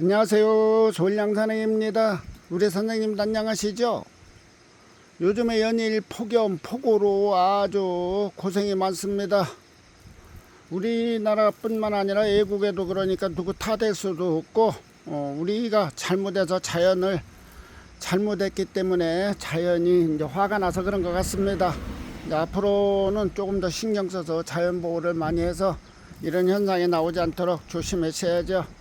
안녕하세요. 조일양산행입니다. 우리 선생님 안녕하시죠? 요즘에 연일 폭염, 폭우로 아주 고생이 많습니다. 우리나라뿐만 아니라 외국에도 그러니까 누구 탓할 수도 없고 어, 우리가 잘못해서 자연을 잘못했기 때문에 자연이 이제 화가 나서 그런 것 같습니다. 앞으로는 조금 더 신경 써서 자연 보호를 많이 해서 이런 현상이 나오지 않도록 조심하셔야죠.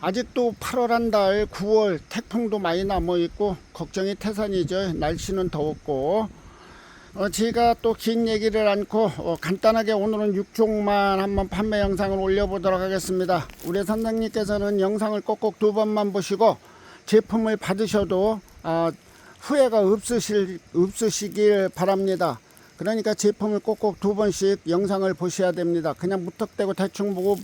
아직도 8월 한 달, 9월 태풍도 많이 남아 있고 걱정이 태산이죠. 날씨는 더웠고 어, 제가 또 긴 얘기를 않고 어, 간단하게 오늘은 육종만 한번 판매 영상을 올려보도록 하겠습니다. 우리 선생님께서는 영상을 꼭꼭 두 번만 보시고 제품을 받으셔도 아, 후회가 없으실 없으시길 바랍니다. 그러니까 제품을 꼭꼭 두 번씩 영상을 보셔야 됩니다. 그냥 무턱대고 대충 보고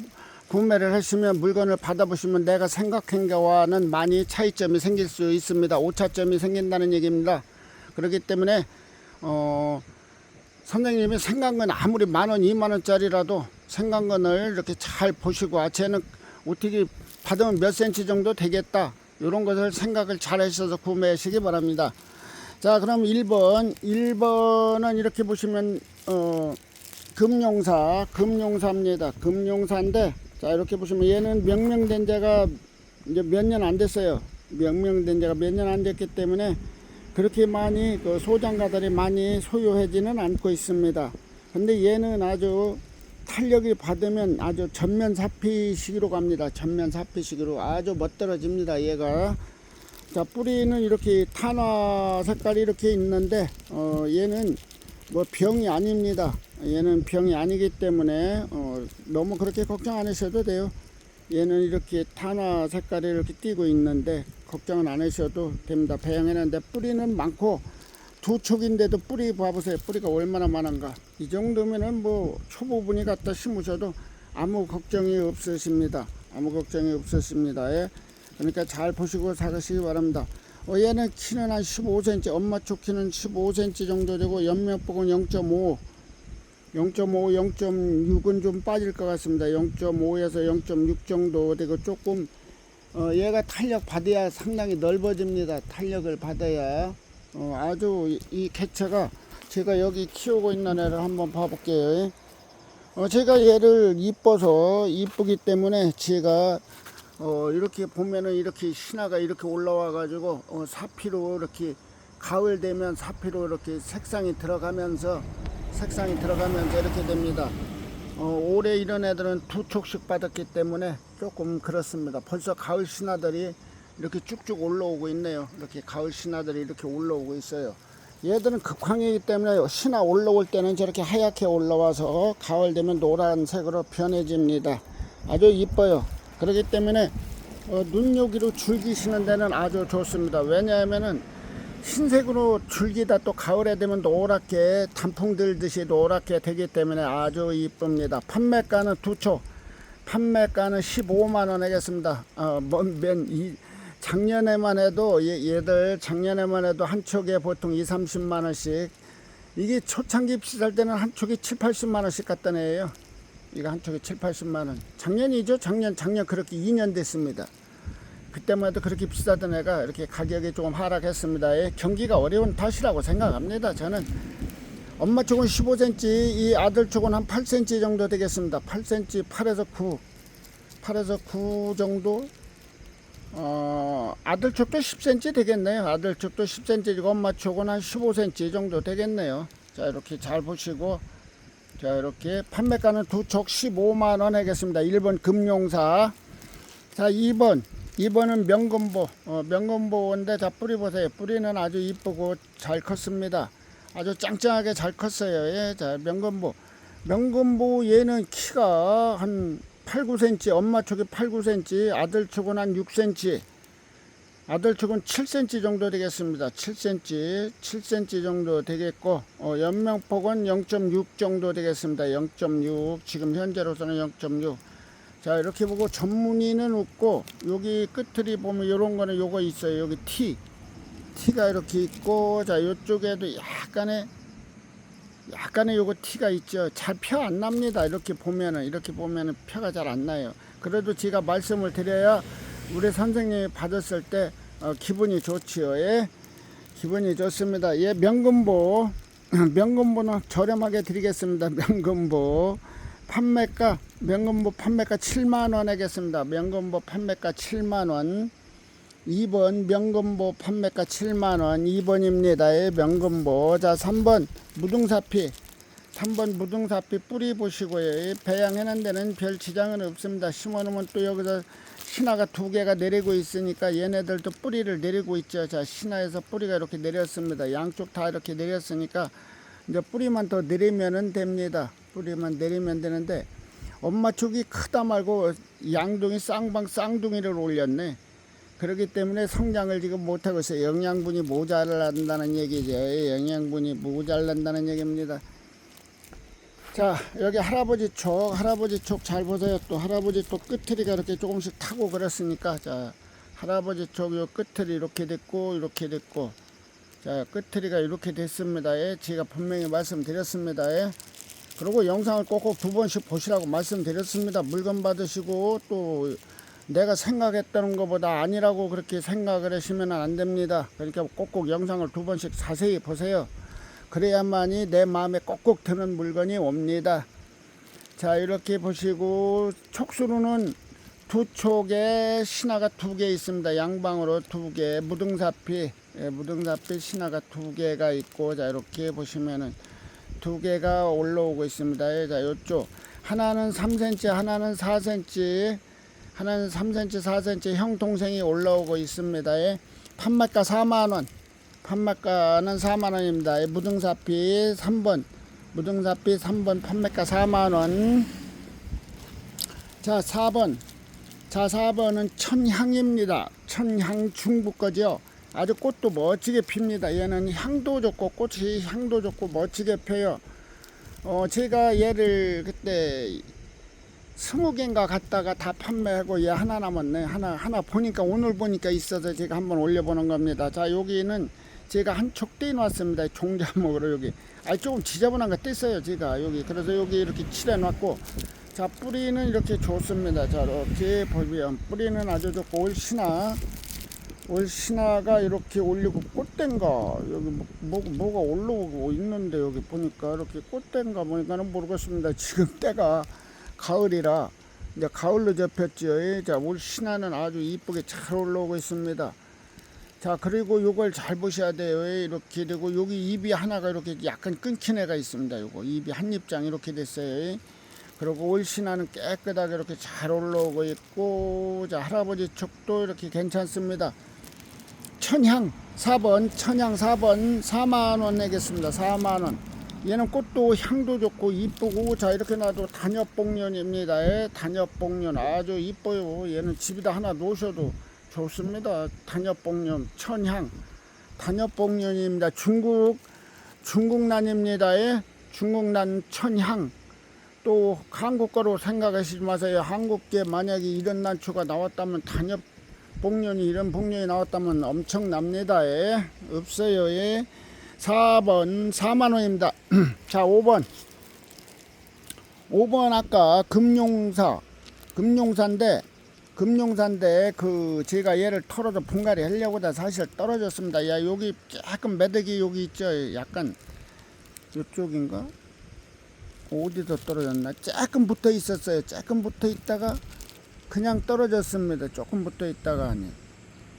구매를 하시면 물건을 받아보시면 내가 생각한 거와는 많이 차이점이 생길 수 있습니다. 오차점이 생긴다는 얘기입니다. 그렇기 때문에 어, 선생님이 생각은 아무리 만 원, 이만 원짜리라도 생각건을 이렇게 잘 보시고 아 쟤는 어떻게 받으면 몇 센치 정도 되겠다 이런 것을 생각을 잘 하셔서 구매하시기 바랍니다. 자 그럼 1번 1번은 이렇게 보시면 어, 금용사 금용사입니다. 금용사인데 자 이렇게 보시면 얘는 명명된 지가 이제 몇 년 안 됐어요. 명명된 지가 몇 년 안 됐기 때문에 그렇게 많이 그 소장가들이 많이 소유하지는 않고 있습니다. 근데 얘는 아주 탄력이 받으면 아주 전면 사피식으로 갑니다. 전면 사피식으로 아주 멋들어집니다. 얘가 자 뿌리는 이렇게 탄화 색깔이 이렇게 있는데 어 얘는 뭐 병이 아닙니다. 얘는 병이 아니기 때문에 어 너무 그렇게 걱정 안 하셔도 돼요. 얘는 이렇게 탄화 색깔이 이렇게 띄고 있는데 걱정은 안 하셔도 됩니다. 배양해놨는데 뿌리는 많고 두 촉인데도 뿌리 봐보세요. 뿌리가 얼마나 많은가. 이 정도면은 뭐 초보분이 갖다 심으셔도 아무 걱정이 없으십니다. 아무 걱정이 없으십니다. 예. 그러니까 잘 보시고 사시기 바랍니다. 어, 얘는 키는 한 15cm, 엄마 쪽 키는 15cm 정도 되고 옆면폭은 0.5, 0.5, 0.6은 좀 빠질 것 같습니다. 0.5에서 0.6 정도 되고 조금 어, 얘가 탄력 받아야 상당히 넓어집니다. 탄력을 받아야 어, 아주 이, 이 개체가 제가 여기 키우고 있는 애를 한번 봐볼게요. 어, 제가 얘를 이뻐서 이쁘기 때문에 제가 어, 이렇게 보면은 이렇게 신화가 이렇게 올라와 가지고 어, 사피로 이렇게 가을 되면 사피로 이렇게 색상이 들어가면서 색상이 들어가면서 이렇게 됩니다. 어, 올해 이런 애들은 두 촉씩 받았기 때문에 조금 그렇습니다. 벌써 가을 신화들이 이렇게 쭉쭉 올라오고 있네요. 이렇게 가을 신화들이 이렇게 올라오고 있어요. 얘들은 극황이기 때문에 신화 올라올 때는 저렇게 하얗게 올라와서 가을 되면 노란색으로 변해집니다. 아주 이뻐요. 그렇기 때문에 어, 눈요기로 줄기시는 데는 아주 좋습니다. 왜냐하면은 흰색으로 줄기다 또 가을에 되면 노랗게 단풍 들듯이 노랗게 되기 때문에 아주 이쁩니다. 판매가는 두초, 판매가는 15만 원 하겠습니다. 어, 먼, 맨, 이, 작년에만 해도 얘, 얘들 작년에만 해도 한 촉에 보통 2, 30만 원씩 이게 초창기 비쌀 때는 한 촉에 7, 80만 원씩 갖다 내요. 이거 한 촉에 7, 80만 원. 작년이죠. 작년 작년 그렇게 2년 됐습니다. 그때만 해도 그렇게 비싸던 애가 이렇게 가격이 조금 하락했습니다. 예, 경기가 어려운 탓이라고 생각합니다. 저는 엄마 쪽은 15cm, 이 아들 쪽은 한 8cm 정도 되겠습니다. 8cm, 8에서 9, 8에서 9 정도. 어, 아들 쪽도 10cm 되겠네요. 아들 쪽도 10cm이고 엄마 쪽은 한 15cm 정도 되겠네요. 자, 이렇게 잘 보시고 자, 이렇게 판매가는 두촉 15만 원 하겠습니다. 1번 금용사. 자, 2번. 2번은 명건보. 어, 명건보인데 자, 뿌리 보세요. 뿌리는 아주 이쁘고 잘 컸습니다. 아주 짱짱하게 잘 컸어요. 예, 자, 명건보. 명건보 얘는 키가 한 8, 9cm, 엄마 쪽이 8, 9cm, 아들 쪽은 한 6cm. 아들 쪽은 7cm 정도 되겠습니다. 7cm, 7cm 정도 되겠고, 어, 연명폭은 0.6 정도 되겠습니다. 0.6, 지금 현재로서는 0.6. 자, 이렇게 보고 전문의는 없고, 여기 끝들이 보면 이런 거는 요거 있어요. 여기 T. T가 이렇게 있고, 자, 요쪽에도 약간의, 약간의 요거 T가 있죠. 잘 펴 안 납니다. 이렇게 보면은, 이렇게 보면은 표가 잘 안 나요. 그래도 제가 말씀을 드려야 우리 선생님이 받았을 때 어, 기분이 좋지요. 예? 기분이 좋습니다. 예, 명금보 명금보는 저렴하게 드리겠습니다. 명금보 판매가 명금보 판매가 7만 원이겠습니다. 명금보 판매가 7만 원. 2번 명금보 판매가 7만 원. 2번입니다. 예, 명금보. 자, 3번 무등사피. 3번 무등사피 뿌리 보시고요. 이 배양해놓은 데는 별 지장은 없습니다. 심어놓으면 또 여기서 신화가 두 개가 내리고 있으니까 얘네들도 뿌리를 내리고 있죠. 자, 신화에서 뿌리가 이렇게 내렸습니다. 양쪽 다 이렇게 내렸으니까 이제 뿌리만 더 내리면은 됩니다. 뿌리만 내리면 되는데 엄마 축이 크다 말고 양둥이 쌍방 쌍둥이를 올렸네. 그렇기 때문에 성장을 지금 못하고 있어요. 영양분이 모자란다는 얘기죠. 영양분이 모자란다는 얘기입니다. 자 여기 할아버지 쪽 할아버지 쪽잘 보세요 또 할아버지 또 끝트리가 이렇게 조금씩 타고 그랬으니까 자 할아버지 쪽요 끝트리 이렇게 됐고 이렇게 됐고 자 끝트리가 이렇게 됐습니다 예 제가 분명히 말씀드렸습니다 예 그리고 영상을 꼭꼭 두 번씩 보시라고 말씀드렸습니다 물건 받으시고 또 내가 생각했다는 것보다 아니라고 그렇게 생각을 하시면 안 됩니다 그러니까 꼭꼭 영상을 두 번씩 자세히 보세요 그래야만이 내 마음에 꼭꼭 드는 물건이 옵니다. 자 이렇게 보시고 촉수로는 두 촉에 신화가 두 개 있습니다. 양방으로 두 개, 무등사피, 예, 무등사피 신화가 두 개가 있고 자 이렇게 보시면은 두 개가 올라오고 있습니다. 예, 자 이쪽 하나는 3cm, 하나는 4cm, 하나는 3cm, 4cm 형 동생이 올라오고 있습니다. 예, 판매가 4만 원. 판매가는 4만 원입니다. 무등사피 3번 무등사피 3번 판매가 4만 원 자 4번 자 4번은 천향입니다. 천향 중국 거죠. 아주 꽃도 멋지게 핍니다. 얘는 향도 좋고 꽃이 향도 좋고 멋지게 펴요. 어 제가 얘를 그때 스무 개인가 갔다가 다 판매하고 얘 하나 남았네. 하나 하나 보니까 오늘 보니까 있어서 제가 한번 올려보는 겁니다. 자 여기는 제가 한촉 떼놨습니다. 종자목으로 여기. 아 조금 지저분한 거 뗐어요. 제가 여기. 그래서 여기 이렇게 칠해 놨고 자 뿌리는 이렇게 좋습니다. 자 이렇게 보면 뿌리는 아주 좋고 올 신화 올 신화가 이렇게 올리고 꽃된가 여기 뭐, 뭐, 뭐가 올라오고 있는데 여기 보니까 이렇게 꽃된가 보니까는 모르겠습니다. 지금 때가 가을이라 이제 가을로 접혔죠. 자, 올 신화는 아주 이쁘게 잘 올라오고 있습니다. 자, 그리고 요걸 잘 보셔야 돼요. 이렇게 되고 여기 입이 하나가 이렇게 약간 끊긴 애가 있습니다. 요거 입이 한 입장 이렇게 됐어요. 그리고 올 신화는 깨끗하게 이렇게 잘 올라오고 있고 자, 할아버지 촉도 이렇게 괜찮습니다. 천향 4번, 천향 4번 4만 원 내겠습니다. 4만 원. 얘는 꽃도 향도 좋고 이쁘고 자 이렇게 놔도 단엽복년입니다. 예, 단엽복년 아주 이뻐요. 얘는 집에다 하나 놓으셔도 좋습니다. 단엽복년 천향 단엽복년입니다. 중국 중국난입니다. 예, 중국난 천향 또 한국 거로 생각하시지 마세요. 한국계 만약에 이런 난초가 나왔다면 단엽 복년이 이런 복년이 나왔다면 엄청납니다. 예. 없어요. 예. 4번 4만원입니다. 자 5번 5번 아까 금용사 금용사인데 금용사인데 그 제가 얘를 털어서 분갈이 하려고 다 사실 떨어졌습니다. 야 여기 약간 매덕이 여기 있죠. 약간 이쪽인가? 어디서 떨어졌나? 조금 붙어 있었어요. 조금 붙어 있다가 그냥 떨어졌습니다. 조금 붙어 있다가 아니.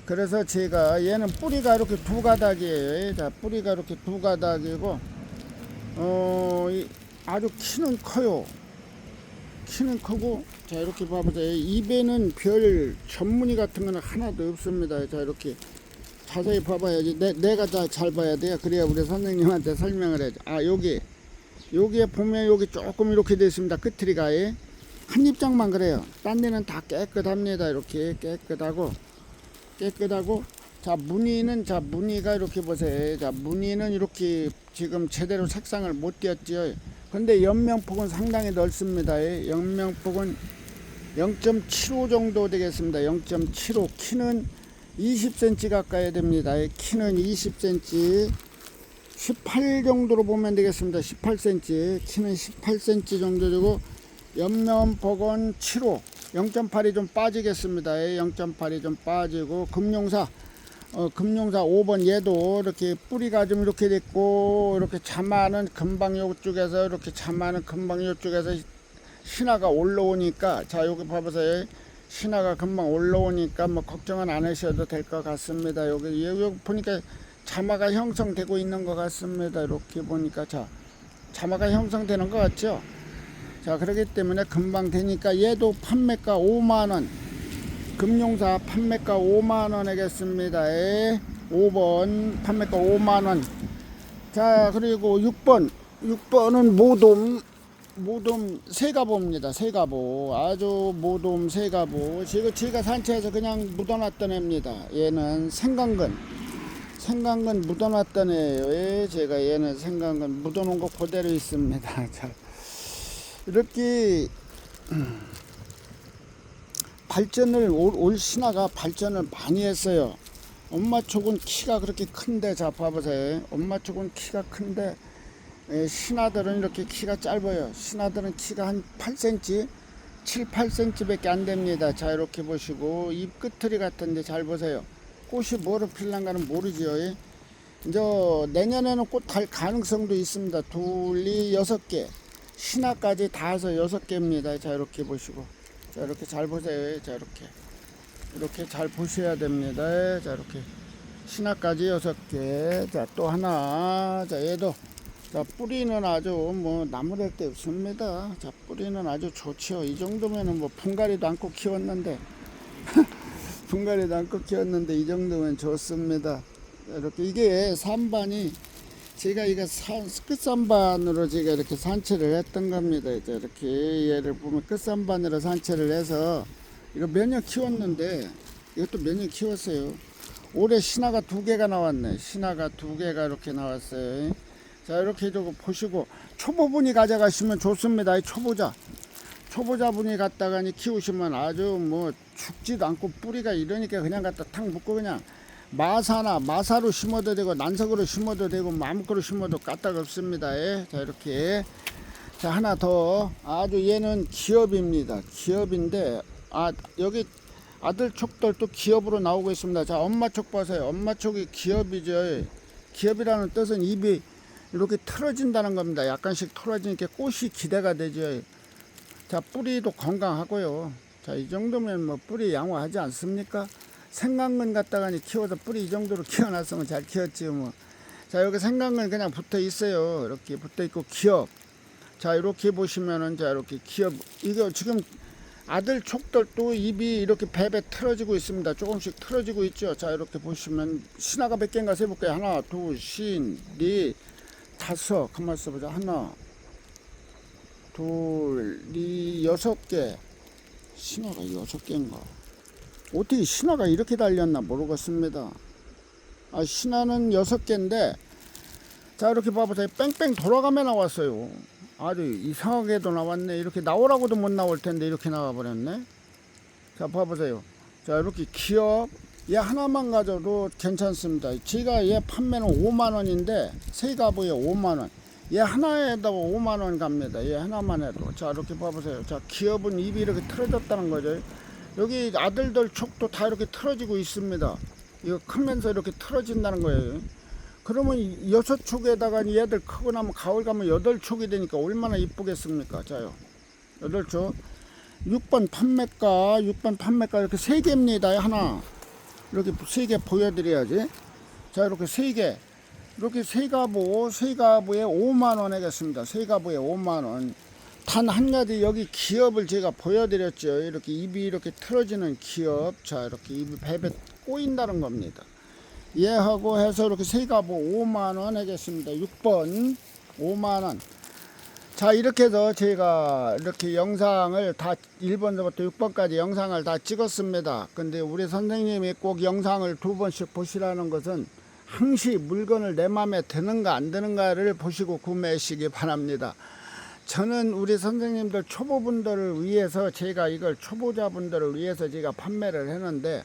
그래서 제가 얘는 뿌리가 이렇게 두 가닥이에요. 자, 뿌리가 이렇게 두 가닥이고, 어, 이- 아주 키는 커요. 키는 크고, 자, 이렇게 봐보세요. 입에는 별 전무늬 같은 거는 하나도 없습니다. 자, 이렇게 자세히 봐봐야지. 내, 내가 다 잘 봐야 돼요. 그래야 우리 선생님한테 설명을 해야지. 아, 여기. 여기에 보면 여기 조금 이렇게 되어 있습니다. 끝트리가. 예. 한 입장만 그래요. 딴 데는 다 깨끗합니다. 이렇게 깨끗하고. 깨끗하고 자 무늬는 자 무늬가 이렇게 보세요. 자 무늬는 이렇게 지금 제대로 색상을 못 띄었죠 근데 연명폭은 상당히 넓습니다. 예, 연명폭은 0.75 정도 되겠습니다. 0.75 키는 20cm 가까이 됩니다. 예, 키는 20cm 18 정도로 보면 되겠습니다. 18cm 키는 18cm 정도 되고 연면폭은 7호 0.8이 좀 빠지겠습니다. 예, 0.8이 좀 빠지고 금룡사 어, 금룡사 5번 얘도 이렇게 뿌리가 좀 이렇게 됐고 이렇게 자마는 금방 요쪽에서 이렇게 자마는 금방 요쪽에서 신화가 올라오니까 자 여기 봐보세요. 신화가 금방 올라오니까 뭐 걱정은 안 하셔도 될 것 같습니다. 여기 여기 보니까 자마가 형성되고 있는 것 같습니다. 이렇게 보니까 자 자마가 형성되는 것 같죠? 자 그렇기 때문에 금방 되니까 얘도 판매가 5만 원 금용사 판매가 5만 원이겠습니다. 예. 5번 판매가 5만 원. 자 그리고 6번 6번은 모돔 모돔 세가보입니다. 세가보 아주 모돔 세가보 지금 제가 산채에서 그냥 묻어놨던 애입니다. 얘는 생강근 생강근 묻어놨던 애예요. 예, 제가 얘는 생강근 묻어놓은 거 그대로 있습니다. 자 이렇게 발전을 올, 올 신화가 발전을 많이 했어요. 엄마 쪽은 키가 그렇게 큰데 자 봐보세요. 엄마 쪽은 키가 큰데 예, 신화들은 이렇게 키가 짧아요. 신화들은 키가 한 8cm, 7, 8cm밖에 안 됩니다. 자 이렇게 보시고 잎 끝트리 같은데 잘 보세요. 꽃이 뭐로 필란가는 모르죠. 예. 이제 내년에는 꽃 달 가능성도 있습니다. 둘이 여섯 개, 신화까지 다 해서 여섯 개입니다. 자 이렇게 보시고. 자 이렇게 잘 보세요. 자 이렇게. 이렇게 잘 보셔야 됩니다. 자 이렇게. 신화까지 여섯 개 자 또 하나. 자 얘도. 자 뿌리는 아주 뭐 나무랄 데 없습니다. 자 뿌리는 아주 좋죠 이 정도면은 뭐 분갈이도 않고 키웠는데. 분갈이도 않고 키웠는데 이 정도면 좋습니다. 자, 이렇게 이게 산반이 제가 이거 산, 끝산반으로 제가 이렇게 산채를 했던 겁니다. 이제 이렇게 얘를 보면 끝산반으로 산채를 해서 이거 몇 년 키웠는데 이것도 몇 년 키웠어요. 올해 신화가 두 개가 나왔네. 신화가 두 개가 이렇게 나왔어요. 자 이렇게 좀 보시고 초보분이 가져가시면 좋습니다. 이 초보자. 초보자분이 갖다가 키우시면 아주 뭐 죽지도 않고 뿌리가 이러니까 그냥 갖다 탁 묶고 그냥 마사나 마사로 심어도 되고 난석으로 심어도 되고 마음껏 심어도 까딱 없습니다. 예. 자 이렇게 자 하나 더 아주 얘는 기업입니다. 기업인데 아 여기 아들 촉들 또 기업으로 나오고 있습니다. 자 엄마 촉 보세요. 엄마 촉이 기업이죠. 기업이라는 뜻은 입이 이렇게 틀어진다는 겁니다. 약간씩 틀어지니까 꽃이 기대가 되죠. 자 뿌리도 건강하고요. 자 이 정도면 뭐 뿌리 양호하지 않습니까? 생강근 갖다가 키워서 뿌리 이 정도로 키워놨으면 잘 키웠지 뭐. 자 여기 생강근 그냥 붙어 있어요. 이렇게 붙어 있고 기업. 자 이렇게 보시면은 자 이렇게 기업 이거 지금 아들 촉들도 입이 이렇게 배배 틀어지고 있습니다. 조금씩 틀어지고 있죠. 자 이렇게 보시면 신화가 몇 개인가 세볼게요. 하나, 둘, 셋, 넷, 다섯. 가만 있어보자. 하나, 둘, 넷, 여섯 개. 신화가 여섯 개인가? 어떻게 신화가 이렇게 달렸나 모르겠습니다. 아, 신화는 여섯 개인데, 자, 이렇게 봐보세요. 뺑뺑 돌아가며 나왔어요. 아주 이상하게도 나왔네. 이렇게 나오라고도 못 나올 텐데, 이렇게 나와버렸네. 자, 봐보세요. 자, 이렇게 기업, 얘 하나만 가져도 괜찮습니다. 제가 얘 판매는 5만원인데, 세가부에 5만원. 얘 하나에다가 5만원 갑니다. 얘 하나만 해도. 자, 이렇게 봐보세요. 자, 기업은 입이 이렇게 틀어졌다는 거죠. 여기 아들들 촉도 다 이렇게 틀어지고 있습니다. 이거 크면서 이렇게 틀어진다는 거예요. 그러면 여섯 촉에다가 얘들 크고 나면 가을 가면 여덟 촉이 되니까 얼마나 이쁘겠습니까? 자요. 여덟 촉. 6번 판매가, 6번 판매가 이렇게 세 개입니다. 하나. 이렇게 세 개 보여드려야지. 자, 이렇게 세 개. 이렇게 세 가부, 세 가부에 5만 원이겠습니다. 세 가부에 5만 원. 단 한 가지 여기 기업을 제가 보여드렸죠. 이렇게 입이 이렇게 틀어지는 기업. 자, 이렇게 입이 배배 꼬인다는 겁니다. 얘하고 해서 이렇게 세 가부 5만 원 하겠습니다. 6번 5만 원. 자, 이렇게 해서 제가 이렇게 영상을 다 1번부터 6번까지 영상을 다 찍었습니다. 근데 우리 선생님이 꼭 영상을 두 번씩 보시라는 것은 항시 물건을 내 마음에 드는가 안 드는가를 보시고 구매하시기 바랍니다. 저는 우리 선생님들 초보분들을 위해서 제가 이걸 초보자분들을 위해서 제가 판매를 했는데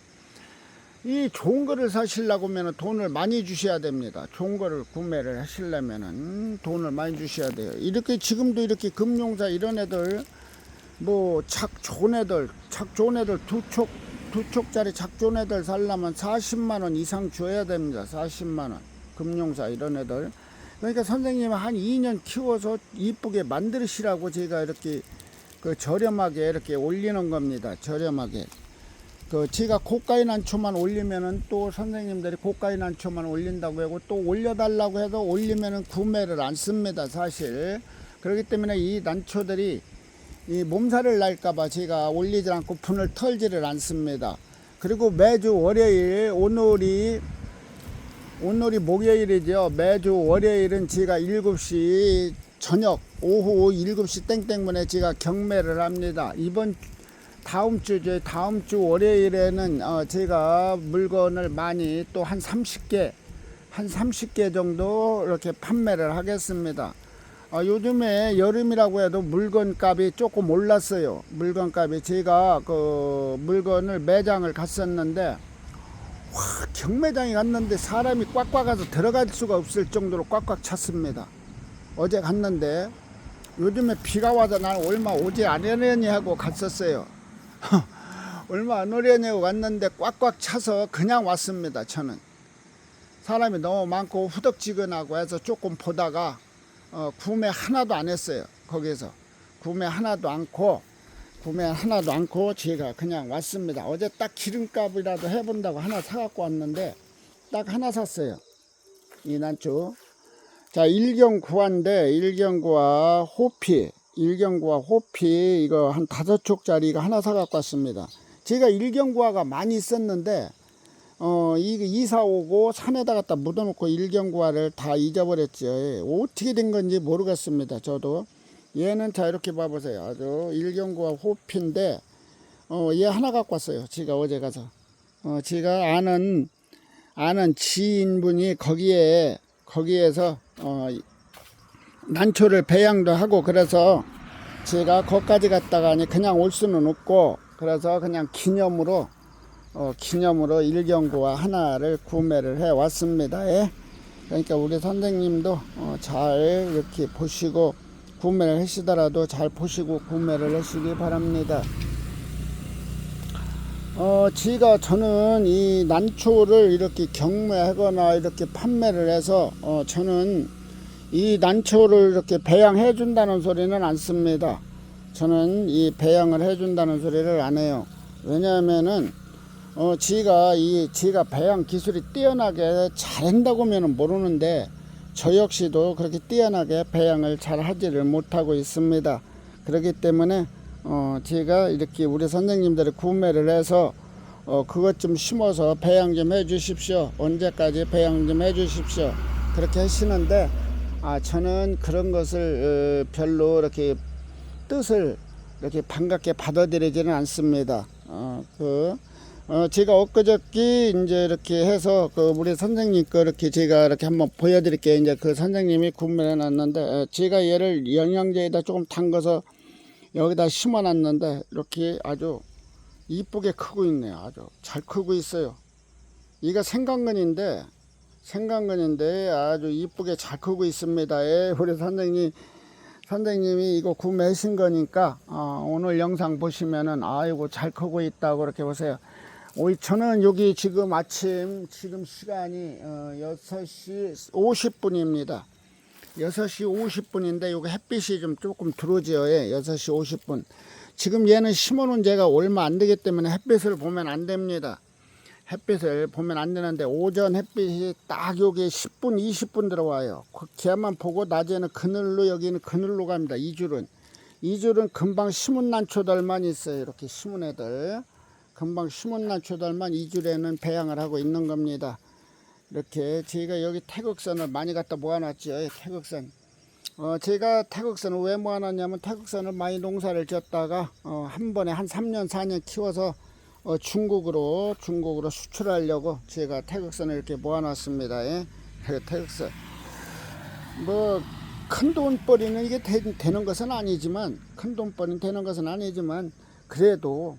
이 좋은 거를 사시려고 하면 돈을 많이 주셔야 됩니다. 좋은 거를 구매를 하시려면은 돈을 많이 주셔야 돼요. 이렇게 지금도 이렇게 금용사 이런 애들 뭐 착 좋은 애들 착 좋은 애들 두촉 두 촉짜리 착 좋은 애들 살려면 40만 원 이상 줘야 됩니다. 40만 원 금융사 이런 애들 그러니까 선생님 한 2년 키워서 이쁘게 만드시라고 제가 이렇게 그 저렴하게 이렇게 올리는 겁니다. 저렴하게. 그 제가 고가의 난초만 올리면은 또 선생님들이 고가의 난초만 올린다고 하고 또 올려달라고 해도 올리면은 구매를 안 씁니다. 사실. 그렇기 때문에 이 난초들이 이 몸살을 날까봐 제가 올리지 않고 분을 털지를 않습니다. 그리고 매주 월요일 오늘이 오늘이 목요일이죠. 매주 월요일은 제가 7시 저녁 오후 7시 땡땡분에 제가 경매를 합니다. 이번 다음 주죠. 다음 주 월요일에는 어 제가 물건을 많이 또 한 30개 한 30개 정도 이렇게 판매를 하겠습니다. 어, 요즘에 여름이라고 해도 물건 값이 조금 올랐어요. 물건 값이 제가 그 물건을 매장을 갔었는데 와, 경매장에 갔는데 사람이 꽉꽉 와서 들어갈 수가 없을 정도로 꽉꽉 찼습니다. 어제 갔는데 요즘에 비가 와서 나는 얼마 오지 않으려니 하고 갔었어요. 얼마 안 오려니 하고 갔는데 꽉꽉 차서 그냥 왔습니다. 저는 사람이 너무 많고 후덕지근하고 해서 조금 보다가 어, 구매 하나도 안 했어요. 거기서 구매 하나도 않고 구매 하나도 않고 제가 그냥 왔습니다. 어제 딱 기름값이라도 해본다고 하나 사갖고 왔는데 딱 하나 샀어요. 이 난초. 자 일경구화인데 일경구화 호피 일경구화 호피 이거 한 다섯 촉짜리 이거 하나 사갖고 왔습니다. 제가 일경구화가 많이 있었는데 어, 이거 이사 오고 산에다 갖다 묻어놓고 일경구화를 다 잊어버렸죠. 어떻게 된 건지 모르겠습니다. 저도. 얘는 자, 이렇게 봐보세요. 아주 일경구화 호피인데, 어, 얘 하나 갖고 왔어요. 제가 어제 가서. 어, 제가 아는, 아는 지인분이 거기에, 거기에서, 어, 난초를 배양도 하고 그래서 제가 거기까지 갔다가 그냥 올 수는 없고 그래서 그냥 기념으로 어, 기념으로 일경구와 하나를 구매를 해 왔습니다. 예. 그러니까 우리 선생님도 어, 잘 이렇게 보시고 구매를 하시더라도 잘 보시고 구매를 하시기 바랍니다. 어, 제가 저는 이 난초를 이렇게 경매하거나 이렇게 판매를 해서 어, 저는 이 난초를 이렇게 배양해 준다는 소리는 안 씁니다. 저는 이 배양을 해 준다는 소리를 안 해요. 왜냐하면은 어, 지가 이 지가 배양 기술이 뛰어나게 잘한다고면은 모르는데 저 역시도 그렇게 뛰어나게 배양을 잘 하지를 못하고 있습니다. 그렇기 때문에 어, 제가 이렇게 우리 선생님들이 구매를 해서 어, 그것 좀 심어서 배양 좀 해주십시오. 언제까지 배양 좀 해주십시오. 그렇게 하시는데 아 저는 그런 것을 어, 별로 이렇게 뜻을 이렇게 반갑게 받아들이지는 않습니다. 어, 그 어, 제가 엊그저께 이제 이렇게 해서 그 우리 선생님 거 이렇게 제가 이렇게 한번 보여드릴게요. 이제 그 선생님이 구매해 놨는데 어, 제가 얘를 영양제에다 조금 담가서 여기다 심어 놨는데 이렇게 아주 이쁘게 크고 있네요. 아주 잘 크고 있어요. 이가 생강근인데 생강근인데 아주 이쁘게 잘 크고 있습니다. 예, 우리 선생님 선생님이 이거 구매하신 거니까 어, 오늘 영상 보시면은 아이고 잘 크고 있다고 그렇게 보세요. 오이 저는 여기 지금 아침 지금 시간이 어, 6시 50분입니다. 6시 50분인데 여기 햇빛이 좀 조금 들어오죠. 예, 6시 50분. 지금 얘는 심어놓은 제가 얼마 안 되기 때문에 햇빛을 보면 안 됩니다. 햇빛을 보면 안 되는데 오전 햇빛이 딱 여기 10분 20분 들어와요. 그 걔만 보고 낮에는 그늘로 여기는 그늘로 갑니다. 이 줄은 이 줄은 금방 심은 난초들만 있어요. 이렇게 심은 애들 금방 심은 난초들만 이 줄에는 배양을 하고 있는 겁니다. 이렇게 제가 여기 태극선을 많이 갖다 모아놨죠. 예, 태극선. 어, 제가 태극선을 왜 모아놨냐면 태극선을 많이 농사를 지었다가 어, 한 번에 한 3년 4년 키워서 어, 중국으로 중국으로 수출하려고 제가 태극선을 이렇게 모아놨습니다. 예? 그 태극선 뭐 큰 돈벌이는 이게 되, 되는 것은 아니지만 큰 돈벌이는 되는 것은 아니지만 그래도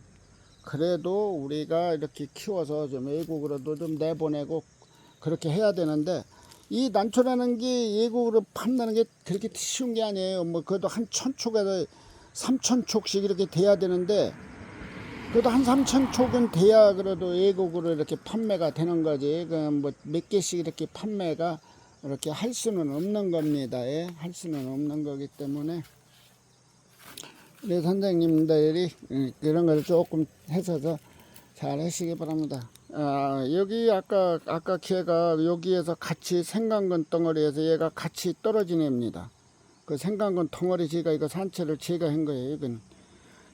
그래도 우리가 이렇게 키워서 좀 외국으로도 좀 내보내고 그렇게 해야 되는데 이 난초라는 게 외국으로 판다는 게 그렇게 쉬운 게 아니에요. 뭐 그래도 한 천촉에서 3천 촉씩 이렇게 돼야 되는데 그래도 한 3천 촉은 돼야 그래도 애국으로 이렇게 판매가 되는 거지. 그뭐몇 개씩 이렇게 판매가 이렇게 할 수는 없는 겁니다. 예? 할 수는 없는 거기 때문에 우리 선생님들이 음, 그런 걸 조금 해서서 잘 하시기 바랍니다. 아, 여기 아까 아까 걔가 여기에서 같이 생강근 덩어리에서 얘가 같이 떨어진 애입니다. 그 생강근 덩어리 제가 이거 산채를 제가 한 거예요. 이건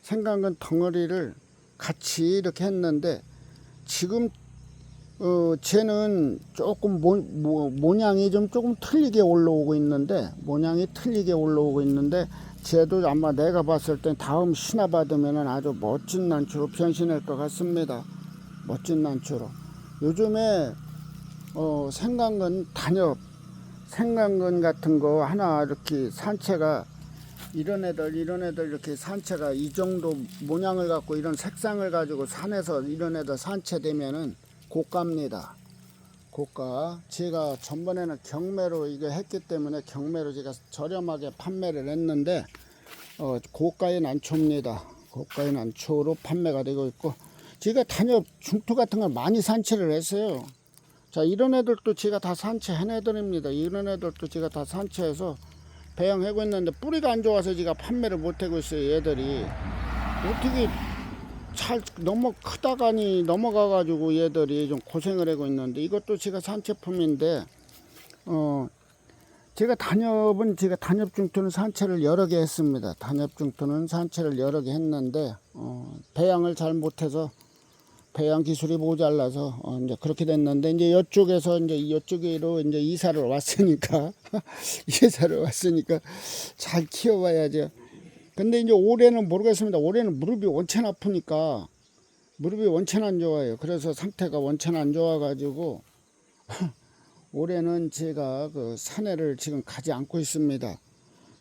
생강근 덩어리를 같이 이렇게 했는데 지금 어 쟤는 조금 모, 모, 모양이 좀 조금 틀리게 올라오고 있는데 모양이 틀리게 올라오고 있는데 쟤도 아마 내가 봤을 땐 다음 신화 받으면은 아주 멋진 난초로 변신할 것 같습니다. 멋진 난초로. 요즘에 어 생강근 단엽 생강근 같은 거 하나 이렇게 산채가 이런 애들 이런 애들 이렇게 산채가 이 정도 모양을 갖고 이런 색상을 가지고 산에서 이런 애들 산채되면은 고가입니다. 고가. 제가 전번에는 경매로 이거 했기 때문에 경매로 제가 저렴하게 판매를 했는데 어, 고가의 난초입니다. 고가의 난초로 판매가 되고 있고 제가 단엽 중투 같은 걸 많이 산채를 했어요. 자 이런 애들도 제가 다 산채한 애들입니다. 이런 애들도 제가 다 산채해서 배양하고 있는데 뿌리가 안 좋아서 제가 판매를 못 하고 있어요. 얘들이 어떻게 잘 넘어 크다가니 넘어가 가지고 얘들이 좀 고생을 하고 있는데 이것도 제가 산채품인데 어 제가 단엽은 제가 단엽 중투는 산채를 여러 개 했습니다. 단엽 중투는 산채를 여러 개 했는데 어 배양을 잘 못해서 배양 기술이 모자라서 어 이제 그렇게 됐는데 이제 이쪽에서 이제 이쪽으로 이제 이사를 왔으니까 이사를 왔으니까 잘 키워봐야죠. 근데 이제 올해는 모르겠습니다. 올해는 무릎이 원천 아프니까 무릎이 원천 안 좋아요. 그래서 상태가 원천 안 좋아가지고 올해는 제가 그 산에를 지금 가지 않고 있습니다.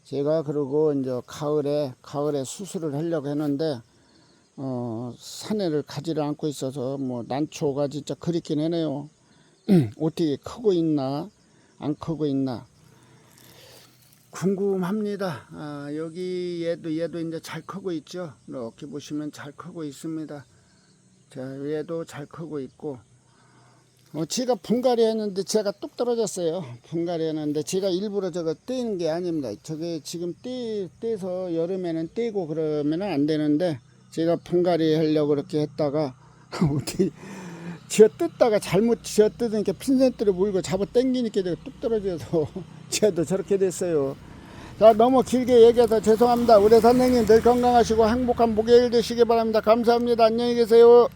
제가 그리고 이제 가을에 가을에 수술을 하려고 했는데 어 산에를 가지를 않고 있어서 뭐 난초가 진짜 그립긴 하네요. 어떻게 크고 있나 안 크고 있나 궁금합니다. 아, 여기 얘도 얘도 이제 잘 크고 있죠. 이렇게 보시면 잘 크고 있습니다. 자, 얘도 잘 크고 있고. 어, 제가 분갈이 했는데 제가 뚝 떨어졌어요. 분갈이 했는데 제가 일부러 저거 떼는 게 아닙니다. 저게 지금 떼, 떼서 여름에는 떼고 그러면 안 되는데 제가 분갈이 하려고 그렇게 했다가 어떻게 쥐어 뜯다가 잘못 쥐어 뜯으니까 핀센트를 물고 잡아 당기니까 뚝 떨어져서 쟤도 저렇게 됐어요. 자, 너무 길게 얘기해서 죄송합니다. 우리 선생님 늘 건강하시고 행복한 목요일 되시기 바랍니다. 감사합니다. 안녕히 계세요.